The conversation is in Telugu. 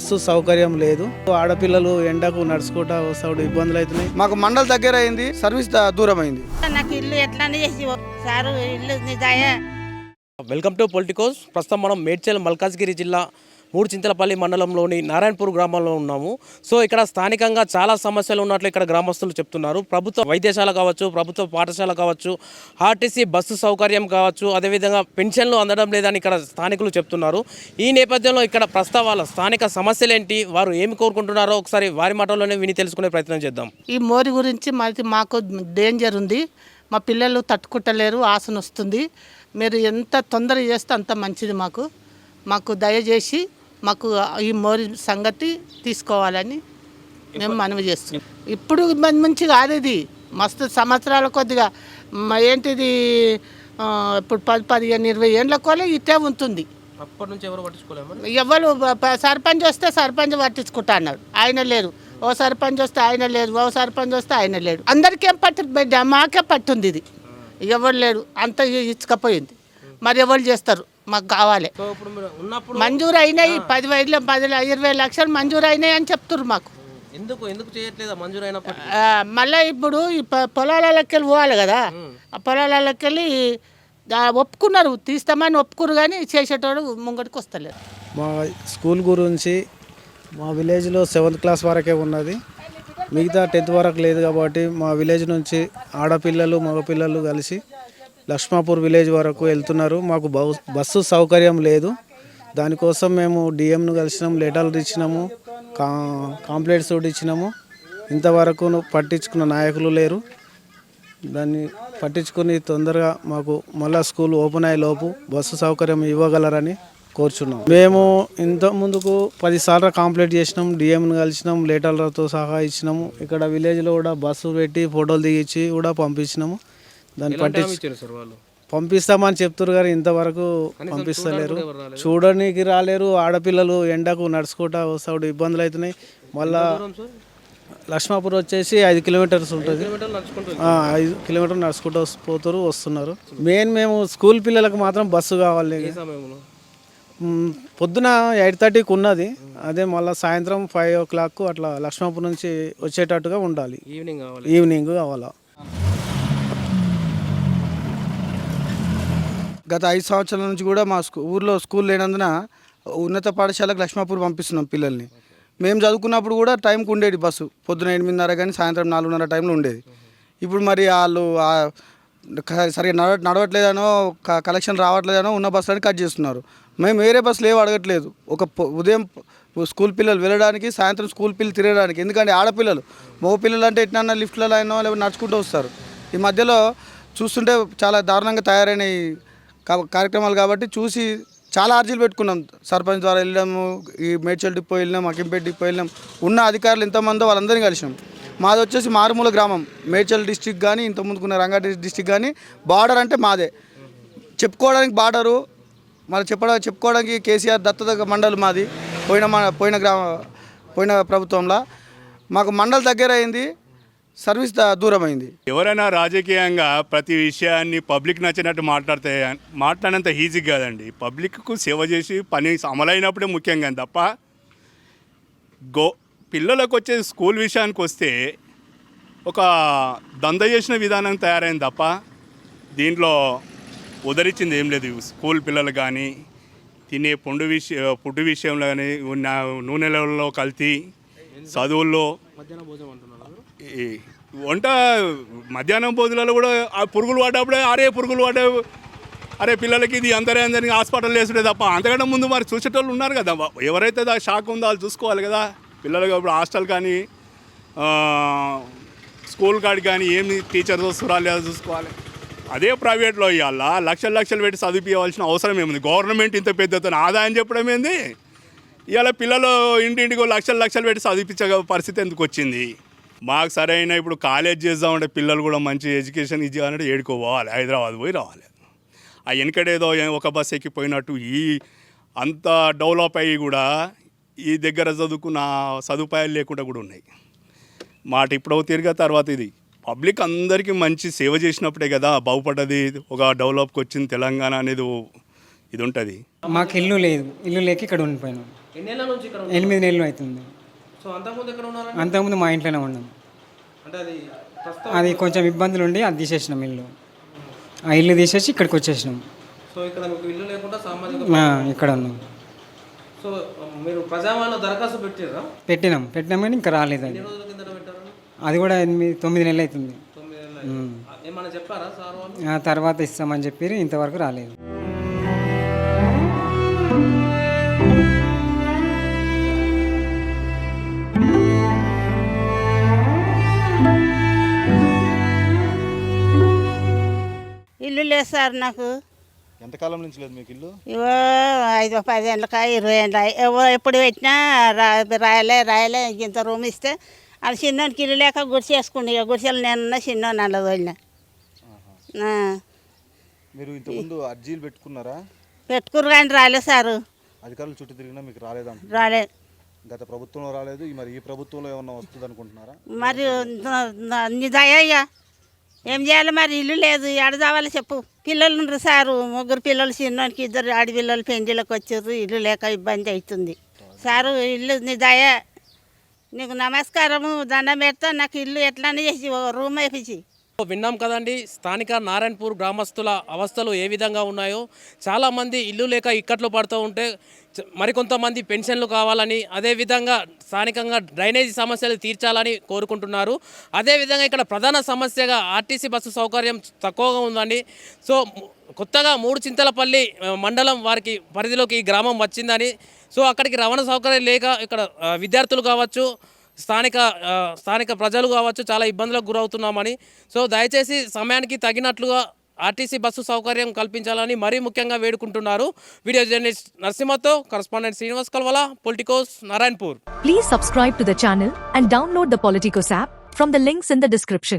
బస్సు సౌకర్యం లేదు. ఆడపిల్లలు ఎండకు నడుచుకుంటా వస్తాడు ఇబ్బందులు అవుతున్నాయి మాకు మండల్ దగ్గర అయింది సర్వీస్ దూరం అయింది. నాకు ఇల్లు ఎట్లా చేసి సారు ఇల్లు వెల్కమ్ టు పొలిటికోస్. ప్రస్తుతం మనం మేడ్చల్ మల్కాజ్గిరి జిల్లా మూడు చింతలపల్లి మండలంలోని నారాయణపూర్ గ్రామంలో ఉన్నాము. సో ఇక్కడ స్థానికంగా చాలా సమస్యలు ఉన్నట్లు ఇక్కడ గ్రామస్తులు చెప్తున్నారు. ప్రభుత్వ వైద్యశాల కావచ్చు ప్రభుత్వ పాఠశాల కావచ్చు ఆర్టీసీ బస్సు సౌకర్యం కావచ్చు అదేవిధంగా పెన్షన్లు అందడం లేదని ఇక్కడ స్థానికులు చెప్తున్నారు. ఈ నేపథ్యంలో ఇక్కడ ప్రస్తావాల స్థానిక సమస్యలు ఏంటి వారు ఏమి కోరుకుంటున్నారో ఒకసారి వారి మాటల్లోనే విని తెలుసుకునే ప్రయత్నం చేద్దాం. ఈ మోరి గురించి మాది మాకు డేంజర్ ఉంది. మా పిల్లలు తట్టుకుంటలేరు ఆసన వస్తుంది మీరు ఎంత తొందర చేస్తే అంత మంచిది మాకు. మాకు దయచేసి మాకు ఈ మోరి సంగతి తీసుకోవాలని మేము మనవి చేస్తున్నాం. ఇప్పుడు మంచి కాదు ఇది. మస్తు సంవత్సరాల కొద్దిగా ఏంటిది ఇప్పుడు పది పదిహేను ఇరవై ఏళ్ళ కోలే ఇట్టే ఉంటుంది. అప్పటి నుంచి ఎవరు పట్టించుకోలేము ఎవరు సర్పంచ్ వస్తే సర్పంచ్ పట్టించుకుంటా అన్నాడు. ఆయన లేరు. ఓ సర్పంచ్ వస్తే ఆయన లేరు. ఓ సర్పంచ్ వస్తే ఆయన లేడు అందరికేం పట్టు బిడ్డ మాకే పట్టుంది ఇది. ఎవరు లేడు అంత ఇచ్చుకపోయింది. మరి ఎవరు చేస్తారు? మాకు కావాలి. సో ఇప్పుడు మీరు ఉన్నప్పుడు మంజూరు అయినాయి పది వేల పది ఇరవై లక్షలు మంజూరు అయినాయి అని చెప్తున్నారు మాకు. ఎందుకు ఎందుకు చేయట్లేదా మంజూరు ఆ, మళ్ళీ ఇప్పుడు ఈ పొ- వెళ్ళి పోవాలి కదా. ఆ పొలాలకి వెళ్ళి ఆ, ఒప్పుకున్నారు తీస్తామని ఒప్పుకున్నారు కానీ చేసేటోడు ముంగడికి వస్తలేరు మా స్కూల్ గురించి మా విలేజ్లో సెవెంత్ క్లాస్ వరకే ఉన్నది. మిగతా టెన్త్ వరకు లేదు కాబట్టి మా విలేజ్ నుంచి ఆడపిల్లలు మగపిల్లలు కలిసి లక్ష్మాపూర్ విలేజ్ వరకు వెళ్తున్నారు. మాకు బౌ- బస్సు సౌకర్యం లేదు. దానికోసం మేము డిఎంను కలిసినాము లెటర్లు ఇచ్చినాము కా కాంప్లైంట్స్ కూడా ఇచ్చినాము. ఇంతవరకు పట్టించుకున్న నాయకులు లేరు. దాన్ని పట్టించుకుని తొందరగా మాకు మళ్ళా స్కూల్ ఓపెన్ అయ్యే లోపు బస్సు సౌకర్యం ఇవ్వగలరని కోరుచున్నాం. మేము ఇంత ముందుకు పదిసార్లు కంప్లీట్ చేసినాం డిఎంను కలిసినాం లేటర్లతో సహా ఇచ్చినాము. ఇక్కడ విలేజ్లో కూడా బస్సు పెట్టి ఫోటోలు దిగించి కూడా పంపించినాము. దాన్ని పట్టి పంపిస్తామని చెప్తారు కానీ ఇంతవరకు పంపిస్తలేరు. చూడడానికి రాలేరు. ఆడపిల్లలు ఎండకు నడుచుకుంటా వస్తాడు. ఇబ్బందులు అవుతున్నాయి. మళ్ళా లక్ష్మాపూర్ వచ్చేసి ఐదు కిలోమీటర్స్ ఉంటుంది. ఐదు కిలోమీటర్లు నడుచుకుంటూ పోతారు వస్తున్నారు. మెయిన్ మేము స్కూల్ పిల్లలకు మాత్రం బస్సు కావాలి పొద్దున ఎయిట్ థర్టీకి ఉన్నది. అదే మళ్ళీ సాయంత్రం ఫైవ్ ఓ క్లాక్ అట్లా లక్ష్మాపూర్ నుంచి వచ్చేటట్టుగా ఉండాలి. ఈవినింగ్ ఈవినింగ్ కావాలా? గత ఐదు సంవత్సరాల నుంచి కూడా మా స్కూ ఊర్లో స్కూల్ లేనందున ఉన్నత పాఠశాలకు లక్ష్మాపూర్ పంపిస్తున్నాం పిల్లల్ని. మేము చదువుకున్నప్పుడు కూడా టైంకి ఉండేది బస్సు. పొద్దున ఎనిమిదిన్నర కానీ సాయంత్రం నాలుగున్నర టైంలో ఉండేది. ఇప్పుడు మరి వాళ్ళు సరిగా నడవ నడవట్లేదనో కలెక్షన్ రావట్లేదనో ఉన్న బస్సులని కట్ చేస్తున్నారు. మేము వేరే బస్సులు ఏవి అడగట్లేదు. ఒక ఉదయం స్కూల్ పిల్లలు వెళ్ళడానికి సాయంత్రం స్కూల్ పిల్లలు తిరగడానికి. ఎందుకంటే ఆడపిల్లలు మగ పిల్లలు అంటే ఎట్లన్నా లిఫ్ట్లలో అయినా లేకపోతే నడుచుకుంటూ వస్తారు. ఈ మధ్యలో చూస్తుంటే చాలా దారుణంగా తయారైన కార్యక్రమాలు కాబట్టి చూసి చాలా అర్జీలు పెట్టుకున్నాం. సర్పంచ్ ద్వారా వెళ్ళాము ఈ మేడ్చల్ డిపో వెళ్ళినాం అకింపేట డిపో వెళ్ళినాం. ఉన్న అధికారులు ఎంతమందో వాళ్ళందరినీ కలిసినాం. మాది వచ్చేసి మారుమూల గ్రామం. మేడ్చల్ డిస్టిక్ కానీ ఇంత ముందుకున్న రంగారెడ్డి డిస్టిక్ కానీ బార్డర్ అంటే మాదే. చెప్పుకోవడానికి బార్డరు మరి చెప్పడ చెప్పుకోవడానికి కేసీఆర్ దత్తత మండలి మాది. పోయిన మా పోయిన గ్రామ పోయిన ప్రభుత్వంలో. మాకు మండలి దగ్గర అయింది. సర్వీస్ దూరమైంది. ఎవరైనా రాజకీయంగా ప్రతి విషయాన్ని పబ్లిక్ నచ్చినట్టు మాట్లాడితే మాట్లాడినంత ఈజీ కాదండి. పబ్లిక్కు సేవ చేసి పని అమలైనప్పుడే ముఖ్యం కానీ తప్ప గో పిల్లలకు వచ్చే స్కూల్ విషయానికి వస్తే ఒక దంద చేసిన విధానం తయారైంది తప్ప దీంట్లో ఉదరించింది ఏం లేదు. స్కూల్ పిల్లలు కానీ తినే పుండు విషయ పుడ్డు విషయంలో కానీ నూనెలలో కల్తీ చదువుల్లో వంట మధ్యాహ్నం భోజనాలు కూడా ఆ పురుగులు పడ్డప్పుడే అరే పురుగులు పడ్డ అరే పిల్లలకి ఇది అందరే అందరికి హాస్పిటల్ వేసుడే తప్ప అంతకంటే ముందు మరి చూసేటోళ్ళు ఉన్నారు కదా. ఎవరైతే దా షాక్ ఉందో వాళ్ళు చూసుకోవాలి కదా. పిల్లలకి ఇప్పుడు హాస్టల్ కానీ స్కూల్ కాడికి కానీ ఏమి టీచర్స్ వస్తురా లేదా చూసుకోవాలి. అదే ప్రైవేట్లో ఇవాళ లక్షలు లక్షలు పెట్టి చదివించవలసిన అవసరం ఏముంది? గవర్నమెంట్ ఇంత పెద్దతో ఆదాయం చెప్పడం ఏంది? ఇవాళ పిల్లలు ఇంటింటికి లక్షలు లక్షలు పెట్టి చదివించగ పరిస్థితి ఎందుకు వచ్చింది? మాకు సరైన ఇప్పుడు కాలేజ్ చేద్దామంటే పిల్లలు కూడా మంచి ఎడ్యుకేషన్ ఇచ్చాలంటే ఏడుకో పోవాలి హైదరాబాద్ పోయి రావాలి. ఆ వెనకడేదో ఒక బస్ ఎక్కిపోయినట్టు ఈ అంత డెవలప్ అయ్యి కూడా ఈ దగ్గర చదువుకున్న సదుపాయాలు లేకుండా కూడా ఉన్నాయి. మాట ఇప్పుడు తిరిగా తర్వాత ఇది పబ్లిక్ అందరికీ మంచి సేవ చేసినప్పుడే కదా బాగుపడ్డది ఒక డెవలప్కి వచ్చింది తెలంగాణ అనేది ఇది ఉంటుంది. మాకు ఇల్లు లేదు ఇల్లు లేక ఇక్కడ ఉండిపోయినాం. ఎనిమిది నెలలు అవుతుంది. సో అంతకుముందు ఎక్కడ ఉన్నారు అంతకుముందు మా ఇంట్లోనే ఉన్నాం. అంటే అది ప్రస్తుతం అది కొంచెం ఇబ్బందులు ఉండి అది తీసేసినాం ఇల్లు. ఆ ఇల్లు తీసేసి ఇక్కడికి వచ్చేసినాం. సో ఇక్కడ మీకు ఇల్లు లేకుండా సామాజిక ఆ, ఇక్కడ ఉన్నాం. సో మీరు ప్రజావాణిలో దరఖాస్తు పెట్టారా పెట్టినాం. పెట్టినాం కానీ ఇంకా రాలేదు అది. ఎన్ని రోజుల కింద పెట్టారు అది కూడా ఎనిమిది తొమ్మిది నెలలు అవుతుంది. తొమ్మిది ఏళ్ళ ఉమ్. ఏమన్నా చెప్పారా సార్ వాళ్ళు? ఆ తర్వాత ఇస్తామని చెప్పి ఇంతవరకు రాలేదు. లేదు సార్ నాకు. ఎంతకాలం నుంచి లేదు మీకు ఇల్లు? ఇవో ఐదు పది ఏళ్ళక ఇరవై ఏళ్ళ. ఎప్పుడు పెట్టినా రా రాయలే రాయలే. ఇంత రూమ్ ఇస్తే అది చిన్నోనికి ఇల్లు లేక గుడిసె వేసుకుంది ఇక గుడిసెలు నేను చిన్నోని అలా వదిలిన. ఆ, మీరు ఇంతకుముందు అర్జీలు పెట్టుకున్నారా? పెట్టుకురు కానీ రాలే సారు. అధికారులు చుట్టూ తిరిగినా మీకు రాలేదంట రాలే గత ప్రభుత్వంలో రాలేదు. ఈ మరి ఈ ప్రభుత్వంలో ఏమన్నా వస్తుంది అనుకుంటున్నారా మరి న- న- నీ దయ ఇక ఏం చేయాలి మరి? ఇల్లు లేదు. ఎడదావాలి చెప్పు. పిల్లలు ఉండరు సారు. ముగ్గురు పిల్లలు చిన్నోనికి ఇద్దరు ఆడపిల్లలు పెండిలకు వచ్చారు. ఇల్లు లేక ఇబ్బంది అవుతుంది. సారు ఇల్లు నీ దయ. నీకు నమస్కారము దండం పెడతా. నాకు ఇల్లు ఎట్లానే చేసి ఓ రూమ్ వేపించి. విన్నాం కదండి స్థానిక నారాయణపూర్ గ్రామస్తుల అవస్థలు ఏ విధంగా ఉన్నాయో. చాలామంది ఇల్లు లేక ఇక్కట్లు పడుతూ ఉంటే చ- మరికొంతమంది పెన్షన్లు కావాలని అదేవిధంగా స్థానికంగా డ్రైనేజీ సమస్యలు తీర్చాలని కోరుకుంటున్నారు. అదేవిధంగా ఇక్కడ ప్రధాన సమస్యగా ఆర్టీసీ బస్సు సౌకర్యం తక్కువగా ఉందండి. సో కొత్తగా మూడు చింతలపల్లి మండలం వారికి పరిధిలోకి ఈ గ్రామం వచ్చిందని. సో అక్కడికి రవాణా సౌకర్యం లేక ఇక్కడ విద్యార్థులు కావచ్చు స్థానిక స్థానిక ప్రజలు కావచ్చు చాలా ఇబ్బందులకు గురవుతున్నామని. సో దయచేసి సమయానికి తగినట్లుగా ఆర్టీసీ బస్సు సౌకర్యం కల్పించాలని మరీ ముఖ్యంగా వేడుకుంటున్నారు. Video journalist నరసింహతో correspondent Srinivas Kalvala Politicos Narayanpur. Please subscribe to the channel and download the Politicos app from the links in the description